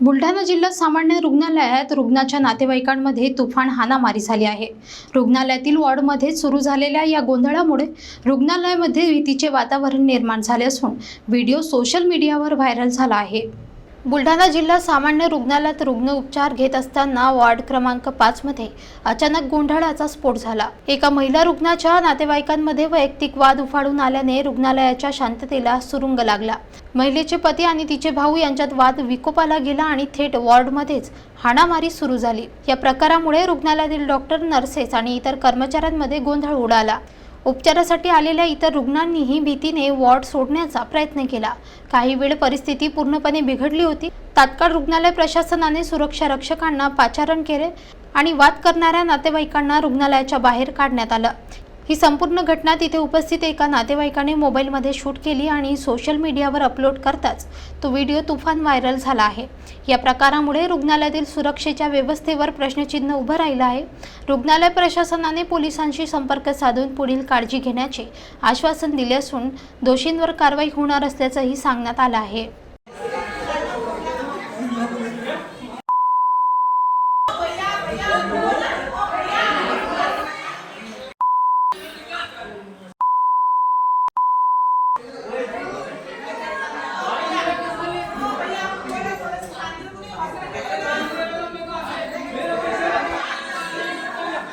बुलढाणा जिल्हा सामान्य रुग्णालयात रुग्णाच्या नातेवाईकांमध्ये तुफान हानामारी झाली आहे. रुग्णालयातील वॉर्डमध्ये सुरू झालेल्या या गोंधळामुळे रुग्णालयामध्ये भीतीचे वातावरण निर्माण झाले असून व्हिडिओ सोशल मीडियावर व्हायरल झाला आहे. बुलढाणा जिल्हा सामान्य रुग्णालयात रुग्ण उपचार घेत असताना वॉर्ड क्रमांक पाच मध्ये अचानक गोंधळाचा स्फोट झाला. एका महिला रुग्णाच्या नातेवाईकांमध्ये वैयक्तिक वाद उफाडून आल्याने रुग्णालयाच्या शांततेला सुरुंग लागला. महिलेचे पती आणि तिचे भाऊ यांच्यात वाद विकोपाला गेला आणि थेट वॉर्डमध्येच हाणामारी सुरू झाली. या प्रकारामुळे रुग्णालयातील डॉक्टर नर्सेस आणि इतर कर्मचाऱ्यांमध्ये गोंधळ उडाला. उपचारासाठी आलेल्या इतर रुग्णांनीही भीतीने वॉर्ड सोडण्याचा प्रयत्न केला. काही वेळ परिस्थिती पूर्णपणे बिघडली होती. तात्काळ रुग्णालय प्रशासनाने सुरक्षा रक्षकांना पाचारण केले आणि वाद करणाऱ्या नातेवाईकांना रुग्णालयाच्या बाहेर काढण्यात आलं. ही संपूर्ण घटना तिथे उपस्थित एका नातेवाईकाने मोबाईलमध्ये शूट केली आणि सोशल मीडियावर अपलोड करताच तो व्हिडिओ तुफान व्हायरल झाला आहे. या प्रकारामुळे रुग्णालयातील सुरक्षेच्या व्यवस्थेवर प्रश्नचिन्ह उभं राहिलं आहे. रुग्णालय प्रशासनाने पोलिसांशी संपर्क साधून पुढील काळजी घेण्याचे आश्वासन दिले असून दोषींवर कारवाई होणार असल्याचंही सांगण्यात आलं आहे.